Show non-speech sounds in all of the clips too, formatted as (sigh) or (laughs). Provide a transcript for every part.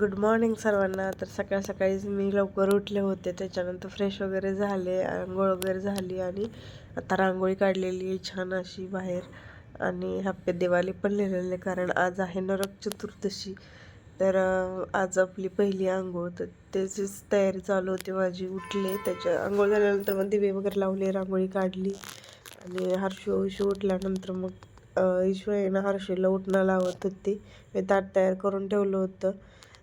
Good morning सर्वांना. तर सकाळ सकाळीच मी लवकर उठले होते. त्याच्यानंतर फ्रेश वगैरे झाले आंघोळ वगैरे झाली आणि आता रांगोळी काढलेली आहे छान अशी बाहेर. आणि हॅप्पी दिवाळी पण लिहिलेले कारण आज आहे नरक चतुर्दशी. तर आज आपली पहिली आंघोळ. तर त्याचीच तयारी चालू होती. माझी उठले त्याच्या आंघोळ झाल्यानंतर मग दिवे वगैरे लावले रांगोळी काढली. आणि हर्षू हर्षू उठल्यानंतर मग ईश्वर ईशू आहे उठणं लावत होती. मी ताट तयार करून ठेवलं होतं.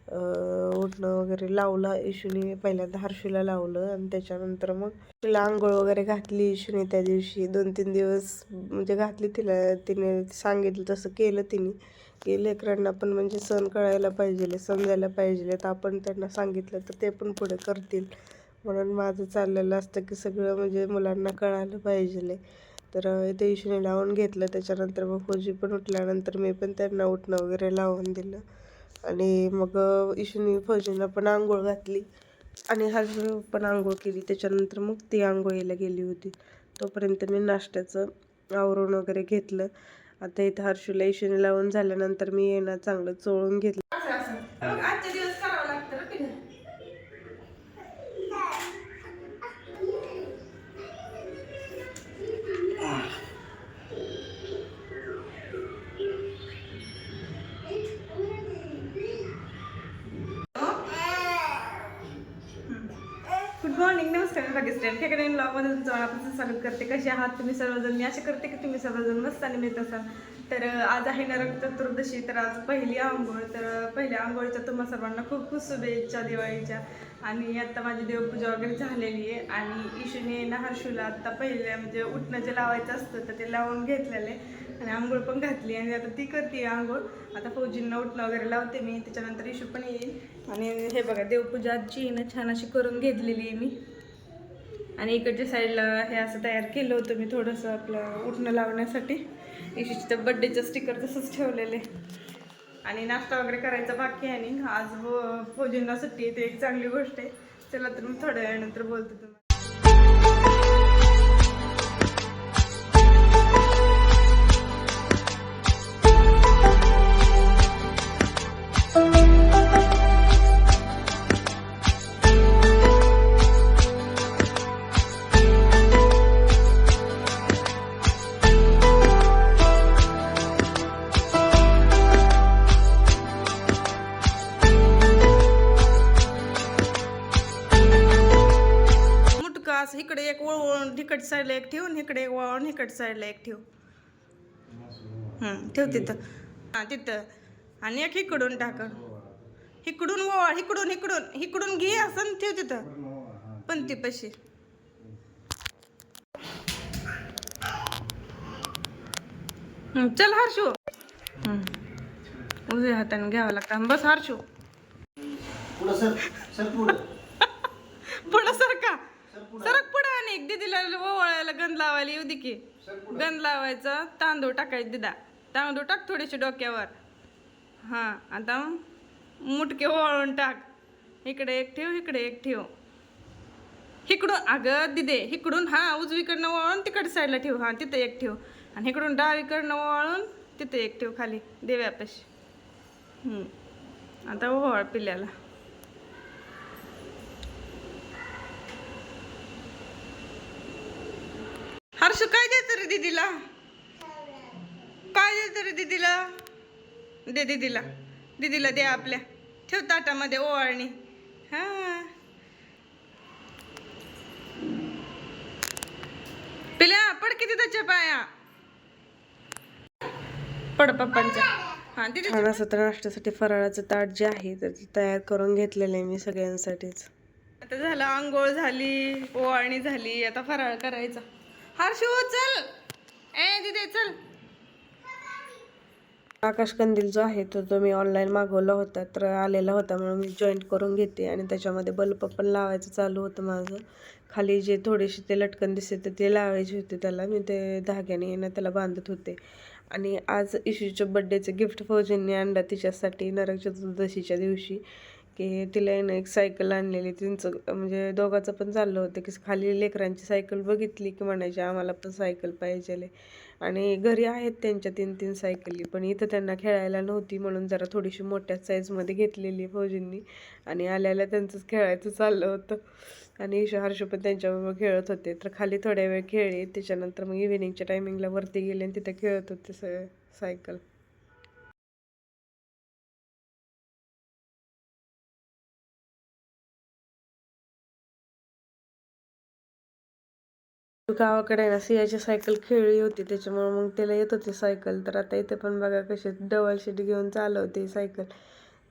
उठणं वगैरे लावलं. इशूने पहिल्यांदा हर्षूला लावलं आणि त्याच्यानंतर मग तिला आंघोळ वगैरे घातली. इशूने त्या दिवशी दोन तीन दिवस म्हणजे घातली तिला. तिने सांगितलं तसं केलं तिने. की लेकरांना पण म्हणजे सण कळायला पाहिजे समजायला पाहिजे तर आपण त्यांना सांगितलं तर ते पण पुढे करतील. म्हणून माझं चाललेलं असतं की सगळं म्हणजे मुलांना कळायला पाहिजे तर ते इथे इशूने लावून घेतलं. त्याच्यानंतर मग फौजी पण उठल्यानंतर मी पण त्यांना उठणं वगैरे लावून दिलं. आणि मग अं, फौजीला पण आंघोळ घातली. आणि हर्षू पण आंघोळ केली. त्याच्यानंतर मग ती आंघोळीला गेली होती. तोपर्यंत मी नाश्त्याचं आवरून वगैरे घेतलं. आता इथं हर्षूला इशूने लावून झाल्यानंतर मी येणं चांगलं चोळून घेतलं. नमस्कार मी पाकिस्तान ठेकडे ब्लॉगमध्ये तुमचं मनापासून स्वागत करते. कसे आहात तुम्ही सर्वजण? मी असे करते की तुम्ही सर्वजण मस्त आणि मिळत असाल. तर आज आहे नरक चतुर्दशी तर आज पहिली आंघोळ. तर पहिल्या आंघोळीच्या तुम्हा सर्वांना खूप खूप शुभेच्छा दिवाळीच्या. आणि आत्ता माझी देवपूजा वगैरे झालेली आहे. आणि ईशूने ना हर्षूला आत्ता पहिल्या म्हणजे उठणं जे लावायचं असतं तर ते लावून घेतलेलं आहे. आणि आंघोळ पण घातली आणि आता ती करते आंघोळ. आता फौजींना उठणं वगैरे लावते मी. त्याच्यानंतर इशू पण येईल. आणि हे बघा देवपूजा ना छान अशी करून घेतलेली आहे मी. आणि इकडच्या साईडला हे असं तयार केलं होतं मी थोडंसं आपलं उठणं लावण्यासाठी. इशूची तर बड्डेचं स्टिकर तसंच ठेवलेलं आहे. आणि नाश्ता वगैरे करायचा बाकी आहे आणि आज फौजींना सुट्टी आहे ते एक चांगली गोष्ट आहे. चला तर मी थोड्या वेळानंतर बोलते तुम्हाला. तिकडच्या साईडला एक ठेवून इकडे एक वळवून इकडच्या साईडला एक ठेव. ठेव तिथं. हां तिथं. आणि एक इकडून टाक. इकडून वळ इकडून इकडून इकडून घे असं ठेव तिथं. पण ती पशी. चल हर्षू. उजव्या हाताने घ्यावं लागतं. बस हर्षू. पुढं सर पुढं. (laughs) सरका एक दीदीला ओवाळायला गंध लावायला येऊ दे की. गंध लावायचं तांदूळ टाकायचं दिदा. तांदूळ टाक थोडेसे डोक्यावर. हां आता मुटके ओवाळून टाक. इकडे एक ठेव इकडे एक ठेव. इकडून अगं दिदे इकडून हा उजवीकडनं वळून तिकडे साईडला ठेव. हां तिथं एक ठेव. आणि इकडून डावीकडनं वळून तिथं एक ठेव खाली देव्यापाशी. हम्म. आता ओवाळ पिल्याला. हर्ष काय देत रे दीदीला? काय देत रे दीदीला? दे दीदीला. दीदीला दे आपल्या. ठेव ताटामध्ये ओवाळणी. हा. पिल्या पड किती त्याच्या पाया. पड पप्पांच्या. हा दीदी छान असं तर नाश्त्यासाठी फराळाचं ताट जे आहे तर ते तयार करून घेतलेलं आहे मी सगळ्यांसाठीच. आता झालं आंघोळ झाली ओवाळणी झाली आता फराळ करायचा. हर्षू चल. ए दिदे चल. आकाश कंदील जो आहे तो तो मी ऑनलाईन मागवला होता तर आलेला होता म्हणून मी जॉईंट करून घेते आणि त्याच्यामध्ये बल्ब पण लावायचं चालू होतं माझं. खाली जे थोडेसे ते लटकन दिसते तर ते लावायचे होते त्याला. मी ते धाग्याने ना त्याला बांधत होते. आणि आज इशूच्या बड्डेचं गिफ्ट फौजींनी आणलं तिच्यासाठी नरक चतुर्दशीच्या दिवशी. की तिला आहे एक सायकल आणलेली. तिचं म्हणजे दोघाचं पण चाललं होतं की खाली लेकरांची सायकल बघितली की म्हणायची आम्हाला पण सायकल पाहिजे आणि घरी आहेत त्यांच्या तीन तीन सायकली पण इथं त्यांना खेळायला नव्हती म्हणून जरा थोडीशी मोठ्या साईजमध्ये घेतलेली फौजींनी. आणि आल्याला त्यांचंच खेळायचं चाललं होतं. आणि ईशा हर्ष पण त्यांच्याबरोबर खेळत होते. तर खाली थोड्या वेळ खेळले त्याच्यानंतर मग इव्हिनिंगच्या टायमिंगला वरती गेले आणि तिथे खेळत होते स सायकल गावाकडे ना सियाची सायकल खेळली होती त्याच्यामुळे मग त्याला येत होती सायकल. तर आता इथे पण बघा कशी डबल शीट घेऊन चालवते सायकल.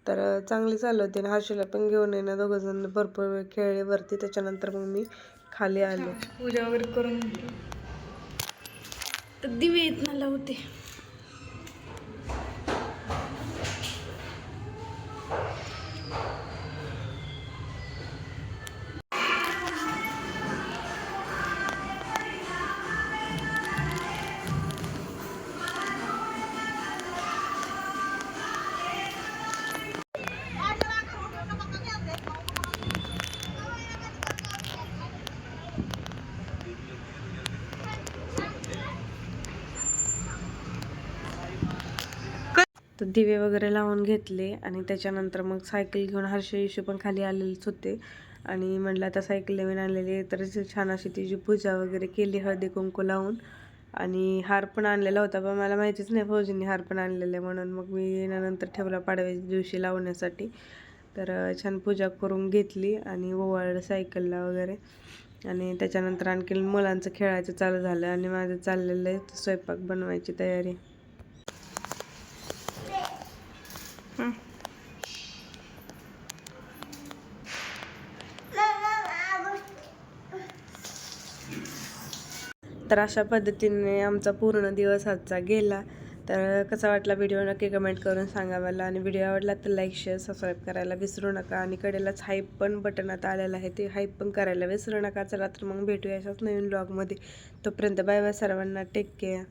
तर चांगली चालवते आणि हर्षला पण घेऊन आहे ना दोघं जण भरपूर वेळ खेळले वरती. त्याच्यानंतर मग मी खाली आले. पूजा वगैरे करून दिवे येत ना लावते. तर दिवे वगैरे लावून घेतले आणि त्याच्यानंतर मग सायकल घेऊन हर्ष इशू पण खाली आलेलेच होते. आणि म्हटलं आता सायकल नवीन आणलेली आहे तर छान अशी तिची पूजा वगैरे केली हळदी कुंकू लावून. आणि हार पण आणलेला होता पण मला माहितीच नाही फौजींनी हार पण आणलेले म्हणून. मग मी नंतर ठेवला पाडव्याच्या दिवशी लावण्यासाठी. तर छान पूजा करून घेतली आणि ओवाळलं सायकलला वगैरे. आणि त्याच्यानंतर आणखी मुलांचं खेळायचं चालू झालं आणि माझं चाललेलं आहे स्वयंपाक बनवायची तयारी. तर अशा पद्धतीने आमचा पूर्ण दिवस आजचा गेला. तर कसा वाटला व्हिडिओ नक्की कमेंट करून सांगा मला आणि व्हिडिओ आवडला तर लाईक शेअर सबस्क्राईब करायला विसरू नका. आणि कडेलाच हाईप पण बटनात आलेलं आहे. ते हाईप पण करायला विसरू नका. चला तर मग भेटूया अशाच नवीन ब्लॉगमध्ये तोपर्यंत बाय बाय सर्वांना. Take care